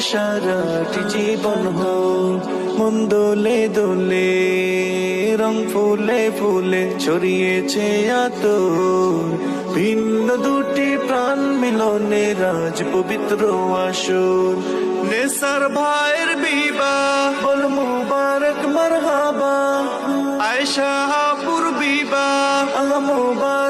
সারাটি জীবন হো মন দোলে দোলে, রং ফুলে ফুলে ছড়িয়েছে আতর। ভিন্ন দুটি প্রাণ মিলনে রাজ পবিত্র আসর। নেসার ভাইয়ের বিবাহ, বল মুবারক, মারহাবা। আপুর বিবাহ মুবারক।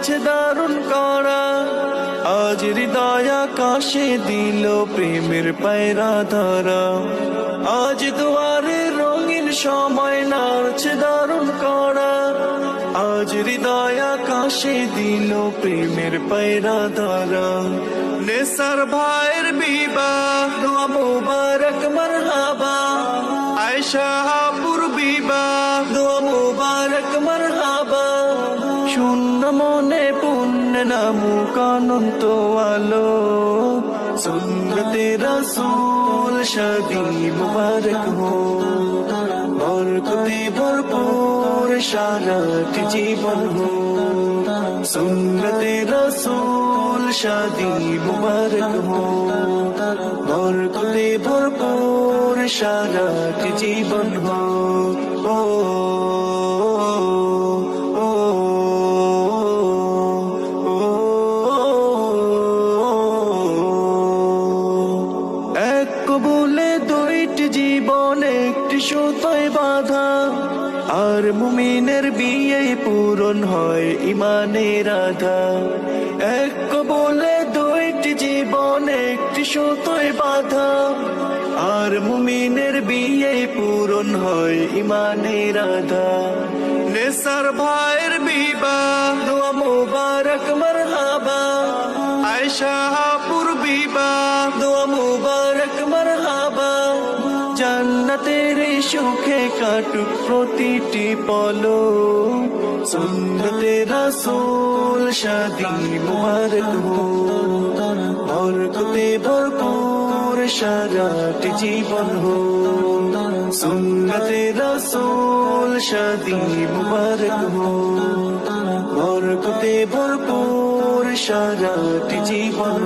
নাড়ছে দারুণ করা। আজ হৃদয় আকাশে দিল প্রেমের পায়রা ধরা। আজ দুয়ারে রঙিন সময় নাড়ছে দারুণ করা। আজ হৃদয় আকাশে দিল প্রেমের পায়রা ধরা। নেসার ভাইয়ের বিবাহ, মুবারক, মারহাবা। আয়শা শূন্য মনে পুণ্য নামু কানন্ত আলো। সুন্নতে রসুল শাদি মুবারক হো। বরকতে ভরপুর সারাটি জীবন হো। সুন্নতে রসুল শাদি মুবারক হো। বরকতে ভরপুর সারাটি জীবন হো। ও কবুলে দুইটি জীবন একটি সুতোয় বাধা। আর মুমিনের বিয়ে পূরণ হয় ইমানের আধা। এক কবুলে দুইটি জীবন একটি সুতোয় বাধা। আর মুমিনের বিয়ে পূরণ হয় ইমানের আধা। নেসার ভাইয়ের বিবাহ। দোয়া মুবারক, মারহাবা। আয়শা আপুর বিবাহ। দোয়া মারহাবা জান্নাতের এই সুখে কাটুক প্রতিটি পলো। সুন্নতে রাসূল শাদি মুবারক হো। বরকতে ভরপুর সারাটি জীবন হো। সুন্নতে রাসূল শাদি মুবারক হো। বরকতে ভরপুর সারাটি জীবন